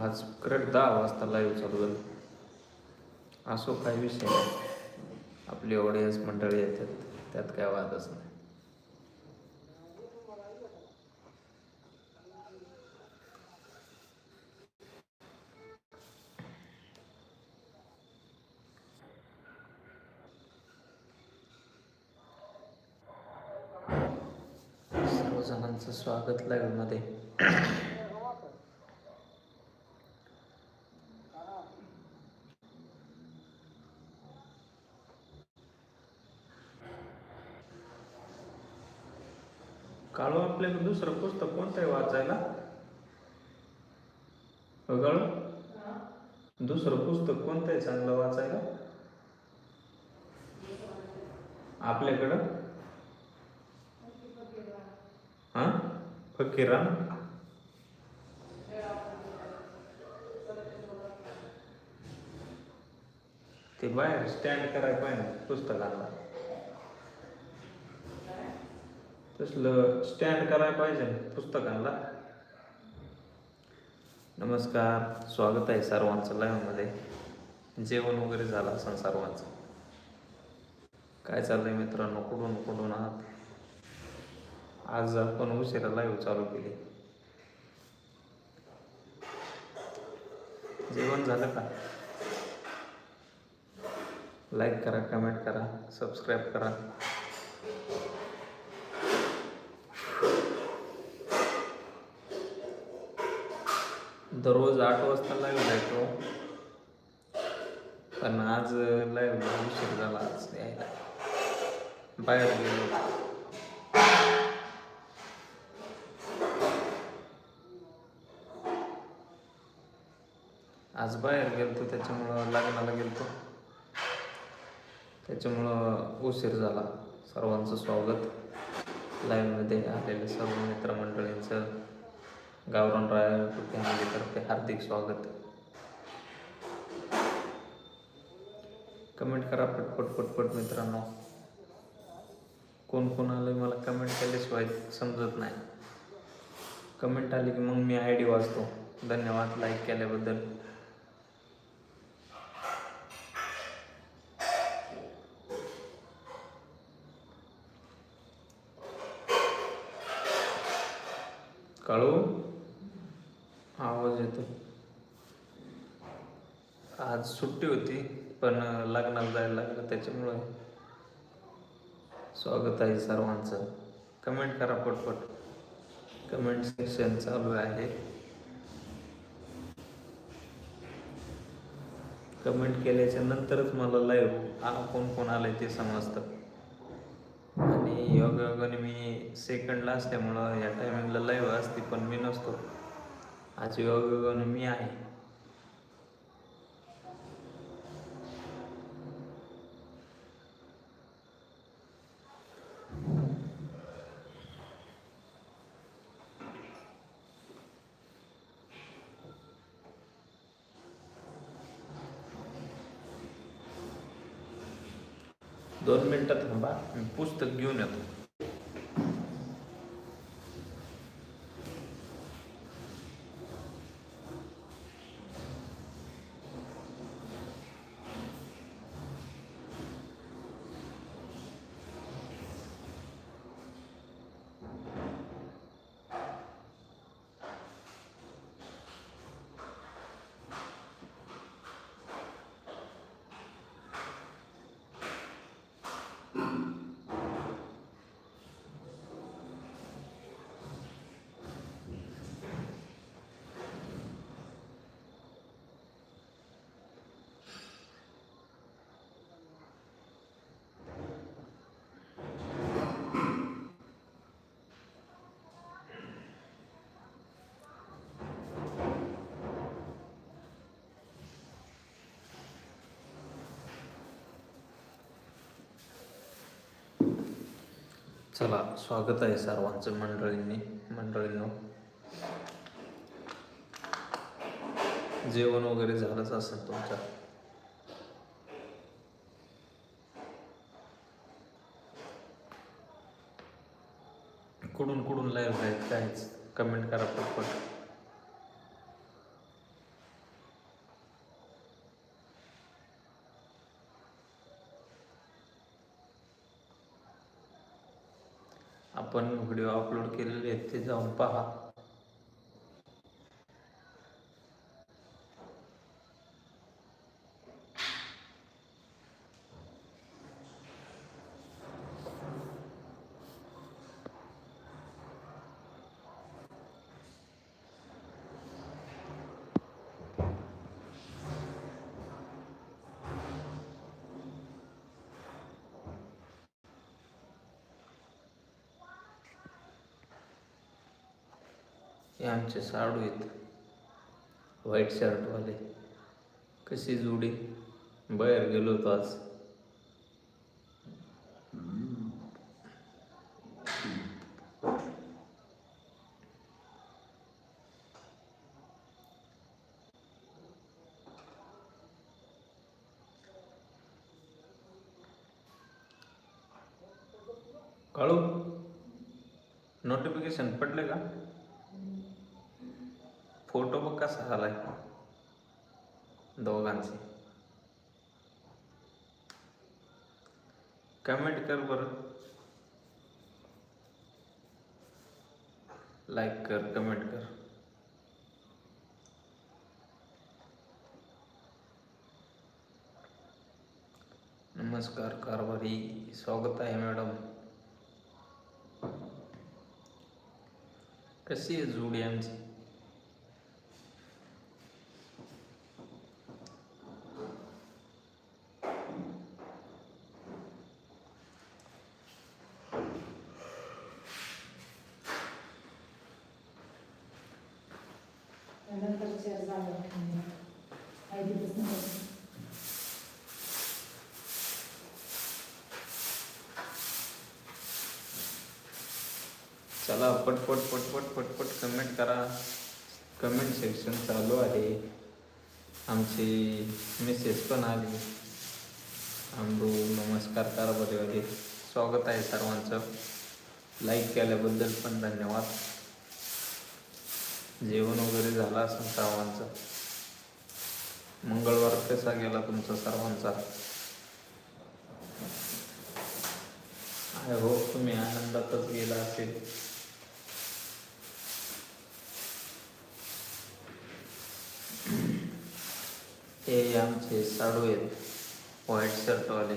आज करेक्ट दहा वाजता लाईव्ह चालू झालं. असो काही विषय नाही. आपली ऑडियन्स मंडळी येतात त्यात काय वादच नाही सर्व जणांचं स्वागत लाईव्हमध्ये काळू आपल्याकडे दुसरं पुस्तक कोणतं आहे वाचायला? अगळ दुसरं पुस्तक कोणतं आहे चांगलं वाचायला? आपल्याकडं? हा? फकीरा? ते बाहेर स्टँड करायला पाहिजे पुस्तकाला. तसलं स्टँड करायला पाहिजे पुस्तकांना नमस्कार स्वागत आहे सर्वांचं लाईव्हमध्ये जेवण वगैरे झालं असं सर्वांचं. काय चाललंय मित्रांनो? कुठून कुठून आहात? आज आपण उशिरा लाईव्ह चालू केली. जेवण झालं का? लाईक करा कमेंट करा सबस्क्राईब करा. दररोज आठ वाजता लाईव्ह जायचो पण आज लाईव्ह उशीर झाला आज यायला. बाहेर गेलो. आज बाहेर गेलतो त्याच्यामुळं लग्नाला गेलतो. त्याच्यामुळं उशीर झाला. सर्वांचं स्वागत. लाईव्हमध्ये आलेले सर्व मित्रमंडळींचं. गावरान राय फॅमिलीतर्फे हार्दिक स्वागत. कमेंट करा पटपट पटपट मित्रांनो. कोण कोण आलं मला कमेंट केल्याशिवाय समजत नाही. कमेंट आली की मग मी आय डी वाचतो. धन्यवाद लाईक केल्याबद्दल काळू आवाज येतो आज सुट्टी होती पण लग्नाला जायला लागलं. त्याच्यामुळे स्वागत आहे सर्वांचं. कमेंट करा पटपट. कमेंट सेक्शन चालू आहे. कमेंट केल्याच्या नंतरच मला लाईव्ह कोण कोण आलंय ते समजतं. आणि योगायोगाने मी सेकंडला असल्यामुळं या टायमिंगला लाईव्ह असते पण मी नसतो. आज योगायोगाने मी आहे दोन मिनिटं थांबा मी पुस्तक घेऊन येतो. चला स्वागत आहे सर्वांचं मंडळींनी मंडळींनो. जेवण वगैरे झालंच असेल तुमच्या. कुठून कुठून लाईव्ह आहेत काहीच. कमेंट करा पटपट. केलेले आहेत ते जाऊन पहा हे आमचे साडू आहेत. व्हाईट शर्टवाले कशी जोडी? बाहेर गेलो होतो आज. कर बरं लाईक कर कमेंट कर। नमस्कार कारभारी स्वागत आहे मॅडम कशी आहे जोडी पटपट पटपट पटपट कमेंट करा. कमेंट सेक्शन चालू आहे. आमची मेसेज पण आली. आमरू नमस्कार कारभारीवाले स्वागत आहे सर्वांचं. लाईक केल्याबद्दल पण धन्यवाद. जेवण वगैरे झालं असेल सर्वांचं. मंगळवार कसा गेला तुमचा सर्वांचा? आय होप तुम्ही आनंदातच गेला असेल. हे आमचे साडू आहेत. व्हाईट शर्टवाले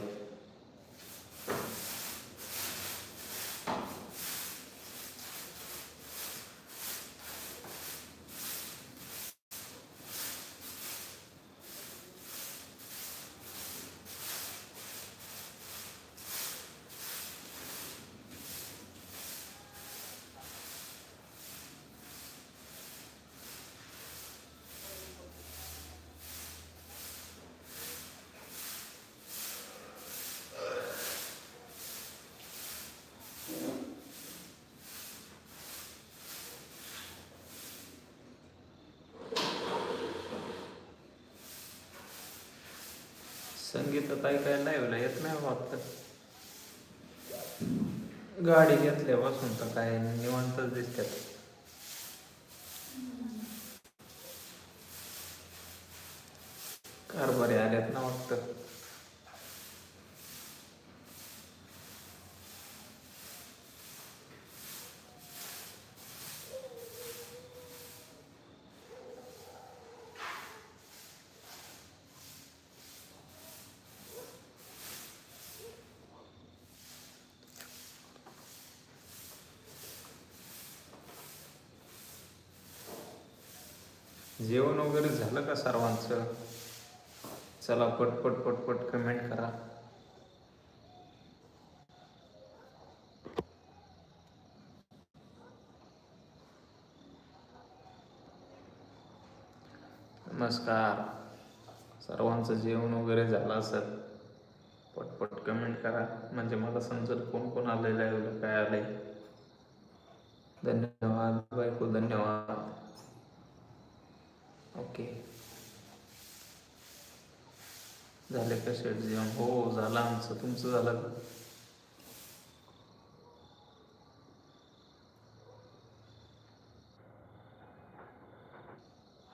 संगीतात ऐकायला लाईव्हला येत नाही हो वाटतं गाडी घेतल्यापासून तर काय निवांतच दिसतात कारभारी आल्यात ना वाटतं जेवण वगैरे झालं का सर्वांचं? चला पटपट पटपट कमेंट करा. नमस्कार. सर्वांचं जेवण वगैरे झालं असेल पटपट कमेंट करा. म्हणजे मला समजेल कोण कोण आलेलं आहे काय आलंय. धन्यवाद बायको धन्यवाद. ओके. झाले का शेट जेवण? हो झालं आमचं. तुमचं झालं का?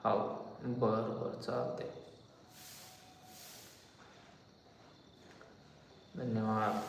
हो बरं बरं. चालते धन्यवाद.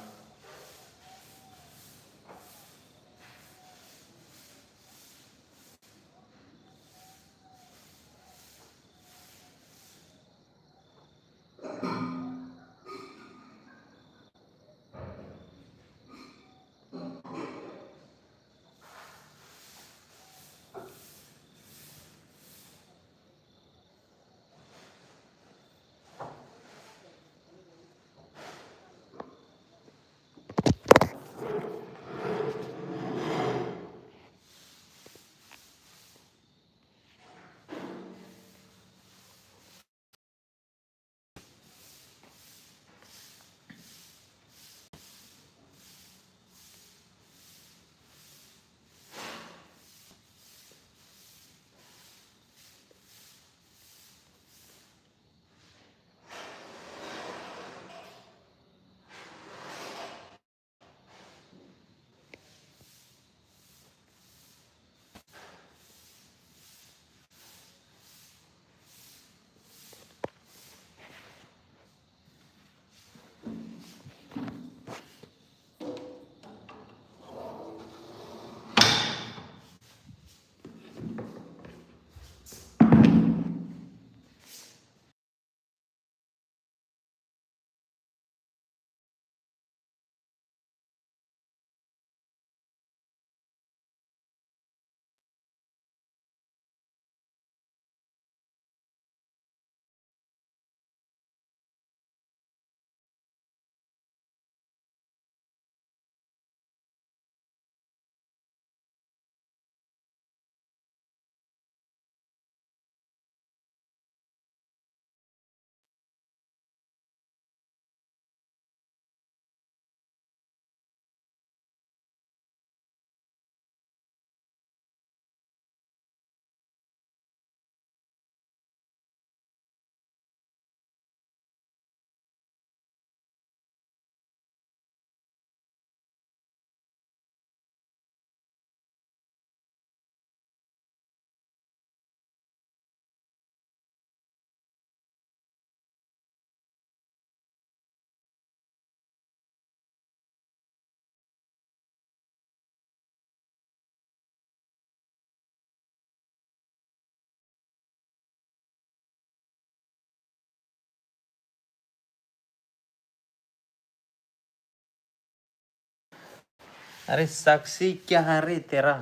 अरे साक्षी क्या रे तेरा?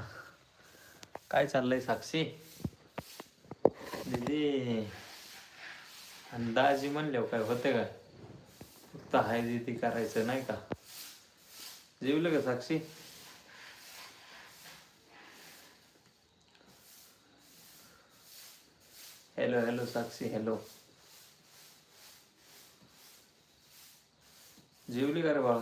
काय चाललंय साक्षी? दीदी अंदाजी म्हणल्यावर काय होते का? फक्त हाय दीदी करायचं नाही का? जेवलं का Sakshi? Hello hello Sakshi hello जेवली का रे बाळा?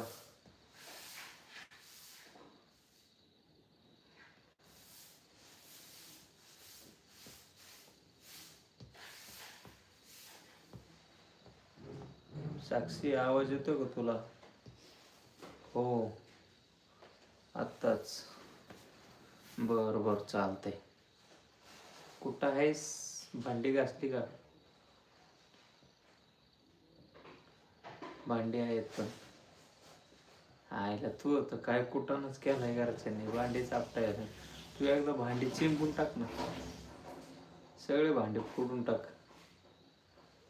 साक्षी आवाज येतो का तुला? हो. आत्ताच. बर बर चालतंय. कुठं आहेस? भांडी घासली का? भांडी आहेत पण. आयला तू तर काय कुठूनच केलाय घरच्यांनी? भांडी चापता तू एकदा भांडी चिंपून टाक ना. सगळे भांडे फोडून टाक.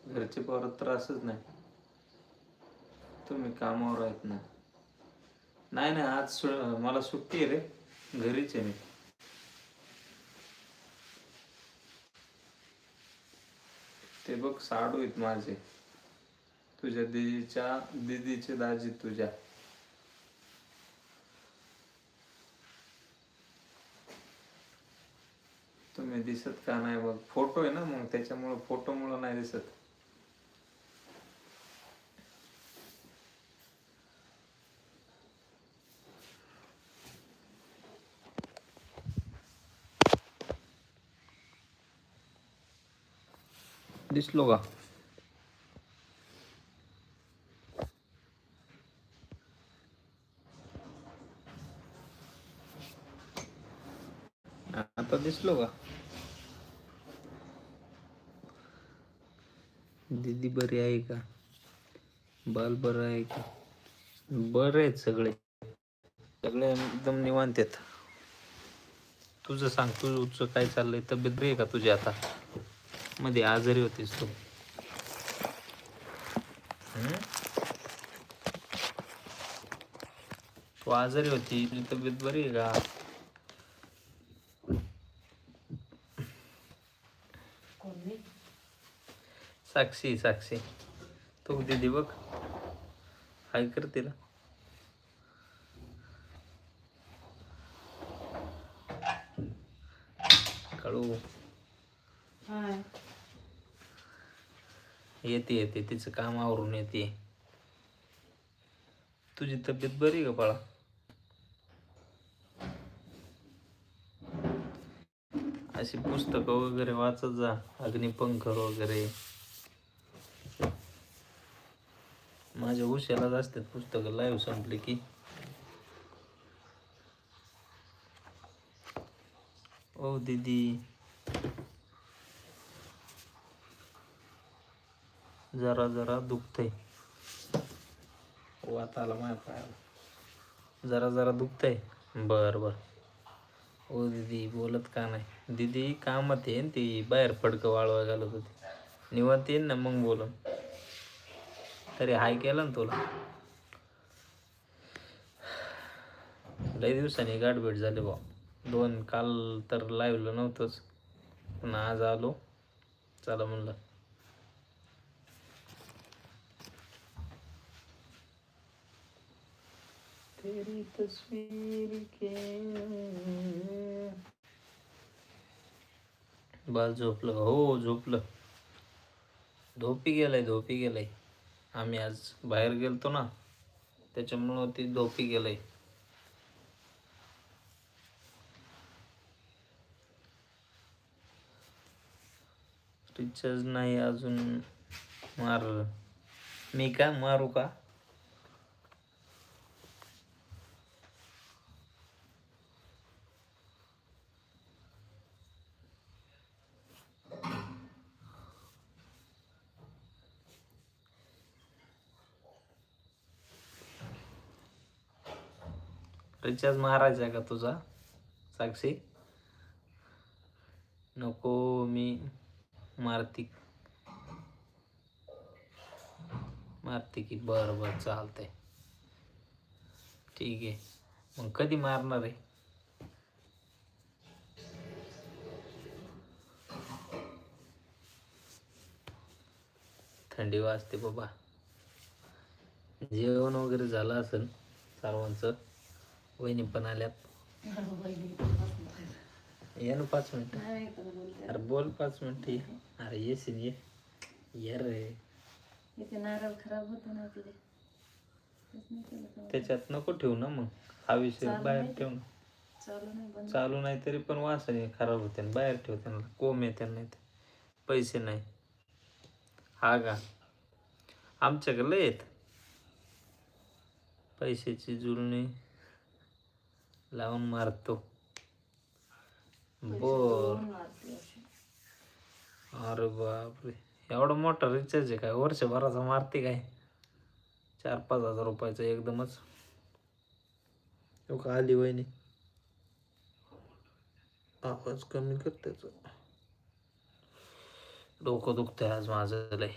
घरचे परत त्रासच नाही. तुम्ही कामावर आहेत ना. नाही नाही आज सु मला सुट्टी आहे रे. घरीच आहे मी. ते बघ साडू आहेत माझे. तुझ्या दीदीच्या दीदीचे दाजी तुझ्या. तुम्ही दिसत का नाही बघ? फोटो आहे ना मग त्याच्यामुळं फोटो मुळे नाही दिसत. दिसलो का? आता दिसलो का? दीदी बरी आहे का? बाल बरं आहे का? बरे आहेत सगळे. सगळे एकदम निवांत आहेत. तुझं सांग तुझं काय चाललंय? तब्येत बरी आहे का तुझी आता? मध्ये आजारी होतीस तू? तू आजारी होती तुझी तब्येत बरी आहे का? साक्षी साक्षी. तू दीदी बघ. हाय कर तिला काळू हाय येते येते. तिचं काम आवरून येते. तुझी तब्येत बरी का बाळा? अशी पुस्तकं वगैरे वाचत जा अग्निपंख वगैरे. माझ्या उशालाच असतात पुस्तकं लाईव्ह संपली की. ओ दीदी. जरा जरा दुखतंय. वात आला माझ्या पायाला जरा जरा दुखतंय. बर बर. ओ दीदी बोलत का नाही? दीदी कामात येईन ती. बाहेर फडकं वाळवा घालत होती. निवांत येईन ना मग बोलून. तरी हाय केलं ना तुला. लई दिवसांनी गाठ भेट झाली बा दोन काल तर लावलं नव्हतंच. पण आज आलो. चला म्हणलं. तेरी तस्वीर के। बाल झोपलं. हो झोपलं. झोपी गेलाय झोपी गेलाय. आम्ही आज बाहेर गेलतो ना त्याच्यामुळं ती झोपी गेलाय. रिचार्ज नाही अजून मार मी का मारू का? रिचार्ज मारायचा आहे का तुझा? साक्षी? नको मी मारती. मारते की बरं बरं चालतंय. ठीक आहे. मग कधी मारणार आहे? थंडी वाजते बाबा. जेवण वगैरे झालं असेल सर्वांचं? वहिनी पण आल्यात. ये ना पाच मिनिटं. अरे बोल पाच मिनिटं ये. अरे येशील ये. ये रे. इथे नारळ खराब होतो ना आपले? त्याच्यात नको ठेवू ना मग. हा विषय बाहेर ठेव ना. चालू नाही तरी पण वासाने खराब होते बाहेर ठेवते ना कोंब येते नाही पैसे नाही. हा का? आमच्याकडे आहेत. पैशाची जुळणी लावून मारतो. बर. अरे बापरे. एवढा मोठा रिचार्ज आहे काय? वर्षभराचा मारते काय? चार पाच हजार रुपयाचा एकदमच. का आली वहिनी. आवाज कमी कर त्याचं. डोकं दुखतंय आज माझं लय.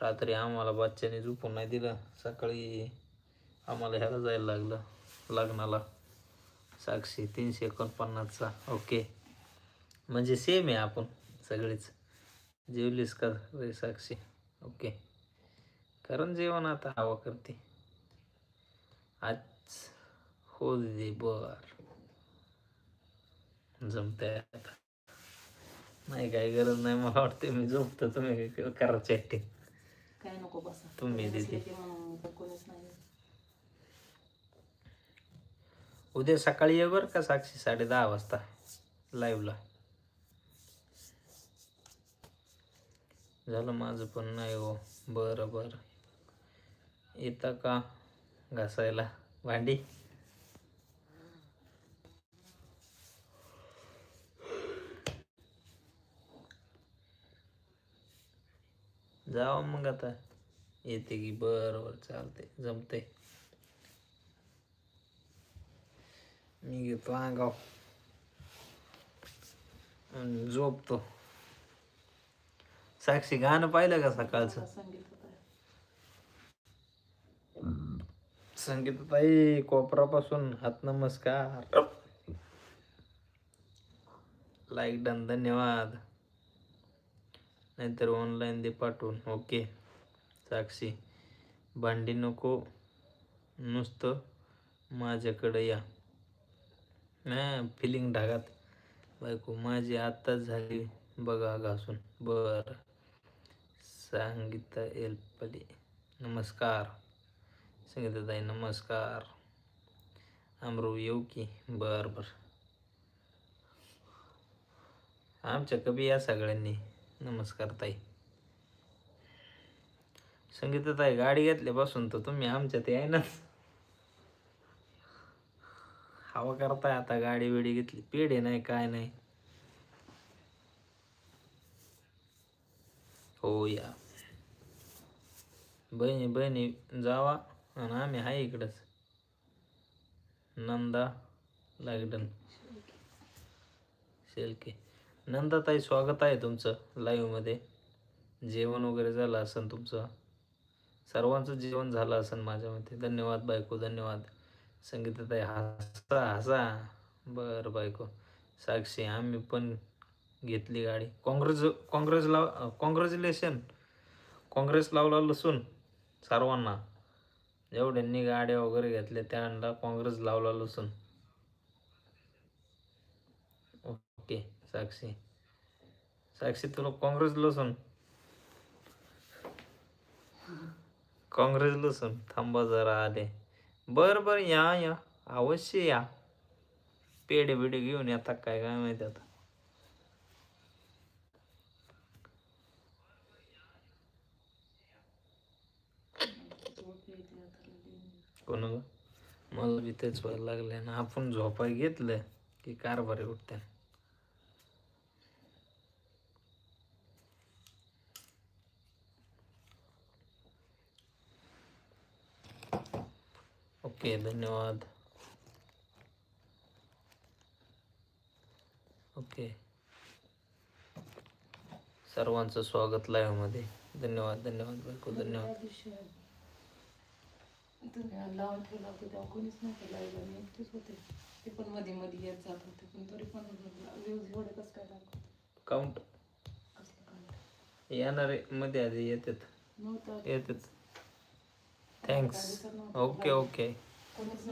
रात्री आम्हाला बच्च्याने झोपून नाही दिलं. सकाळी आम्हाला ह्याला जायला लागलं. लग्नाला. साक्षी तीनशे एकोणपन्नासचा. ओके. म्हणजे सेम आहे आपण सगळेच. जेवलीस का रे साक्षी? ओके. कारण जेवण आता. हवा करते. आज हो दे बर. जमतंय आता. नाही काय गरज नाही. मला वाटते मी झोपतो. तुम्ही करा चॅटिंग काय नको बसा. तुम्ही कोणी दीदी. नसले की मग इथं कोणीच नाही उद्या सकाळी ये बरं का साक्षी? साडे दहा वाजता लाईव्हला झालं माझं पण नाही हो. बरं बरं. येतं का घासायला? भांडी? जावं मग आता. येते की बरं बरं. चालते जमते मी घेतो अंगाव आणि झोपतो. साक्षी गाणं पाहिलं का सकाळचं? संगीत संगीताताई कोपरापासून हात नमस्कार. लाईक डन धन्यवाद. नाहीतर ऑनलाईन दे पाठवून ओके साक्षी भांडी नको नुसतं माझ्याकडे या. नाही फिलिंग ढागात. बायको माझी आत्ताच झाली. बघा घासून. बर. सांगिता एलपली. नमस्कार. संगीताताई नमस्कार. अमरू येऊ की? बर बर. आमच्या कबी या सगळ्यांनी. नमस्कार ताई. संगीताताई गाडी घेतल्यापासून तर तुम्ही आमच्या ते आहे ना हवा करताय आता गाडी बिडी घेतली. पेढे नाही काय नाही. हो या. बहिणी बहिणी जावा. आणि आम्ही आहे इकडंच. नंदा लागडन. शेलके. नंदाताई स्वागत आहे तुमचं लाईव्हमध्ये जेवण वगैरे झालं असेल तुमचं? सर्वांचं जेवण झालं असेल माझ्या मते. धन्यवाद बायको धन्यवाद. संगीताताई हसा हसा. बरं बायको. साक्षी आम्ही पण घेतली गाडी. काँग्रेस काँग्रेस लाव कॉंग्रॅच्युलेशन. काँग्रेस लावला लसून सर्वांना. जेवढ्यांनी गाड्या वगैरे घेतल्या त्यांना काँग्रेस लावला लसून ओके साक्षी. साक्षी तुला काँग्रेस लसून काँग्रेस लसून थांबा जरा आले. बर बर या या. अवश्य या. पेढे बिडे घेऊन येतात काय काय माहिती आता. कोणाला कोण मला बी तेच व्हायला लागले ना. आपण झोपाय घेतलं की कारभारी उठते ओके धन्यवाद. ओके सर्वांचं स्वागत live मध्ये धन्यवाद धन्यवाद. बायको धन्यवाद लावून ठेवला होता तेव्हा कोणीच नव्हतं लाईव्ह एकटीच होते. ते पण मध्ये मध्ये येत जात होते पण तरी पण व्ह्यूज एवढे कसं काय दाखवत काउंट येणारे मध्ये आधी येतात. येतात thanks okay okay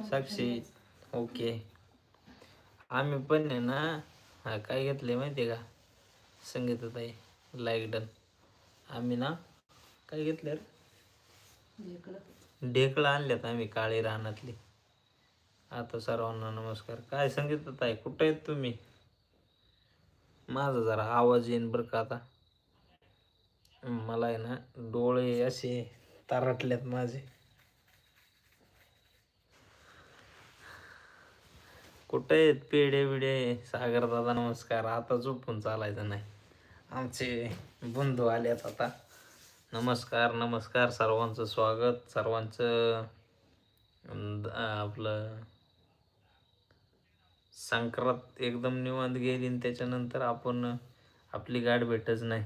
Sakshi okay आम्ही पण आहे ना हा काय घेतले माहिती आहे का? संगीताताई लाईक डन आम्ही ना काय घेतले ढेकळं आणल्यात आम्ही काळी रानातली. आता सर्वांना नमस्कार. काय संगीतात ताई कुठं आहेत तुम्ही? माझा जरा आवाज येईन बरं का आता. मला आहे ना डोळे असे तारटल्यात माझे. कुठे आहेत पेढे बिडे सागर दादा नमस्कार. आता झोपून चालायचं नाही. आमचे बंधू आलेत आता. नमस्कार नमस्कार. सर्वांचं स्वागत. सर्वांचं आपलं संक्रांत एकदम निवांत गेली आणि त्याच्यानंतर आपण आपली गाठ भेटच नाही.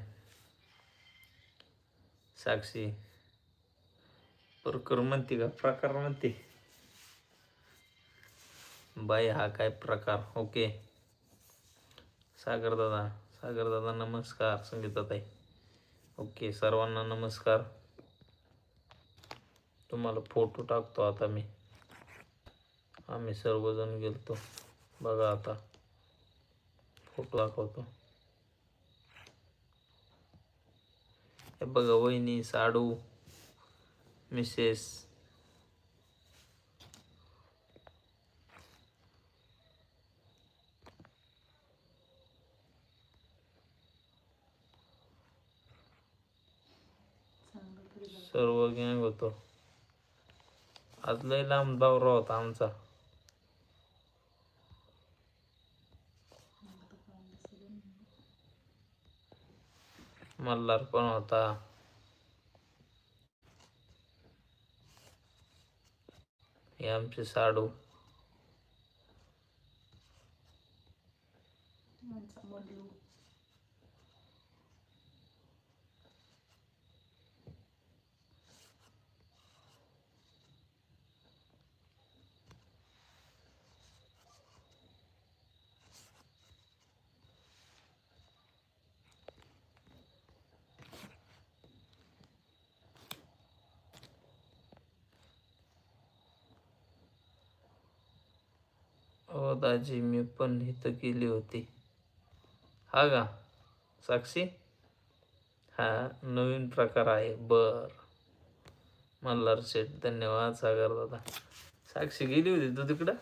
साक्षी प्रकर म्हणते का? प्रकार म्हणते. बाई हा काय प्रकार? ओके. सागरदादा सागरदादा नमस्कार संगीताताई ओके सर्वांना नमस्कार. तुम्हाला फोटो टाकतो आता मी. आम्ही सर्वजण गेलतो. बघा आता. फोटो दाखवतो. हे बघा वहिनी साडू मिसेस चांगलं तरी झालं. सर्व गँग होतो. आज लय लांब दौरा होता आमचा. मल्हार पण होता. हे आमचे साडू आमचा मल्लू हो दाजी मी पण इथं केली होती. हा का? साक्षी? हा नवीन प्रकार आहे. बर. मल्हार शेठ धन्यवाद सागर दादा. साक्षी गेली होती तू तिकडं?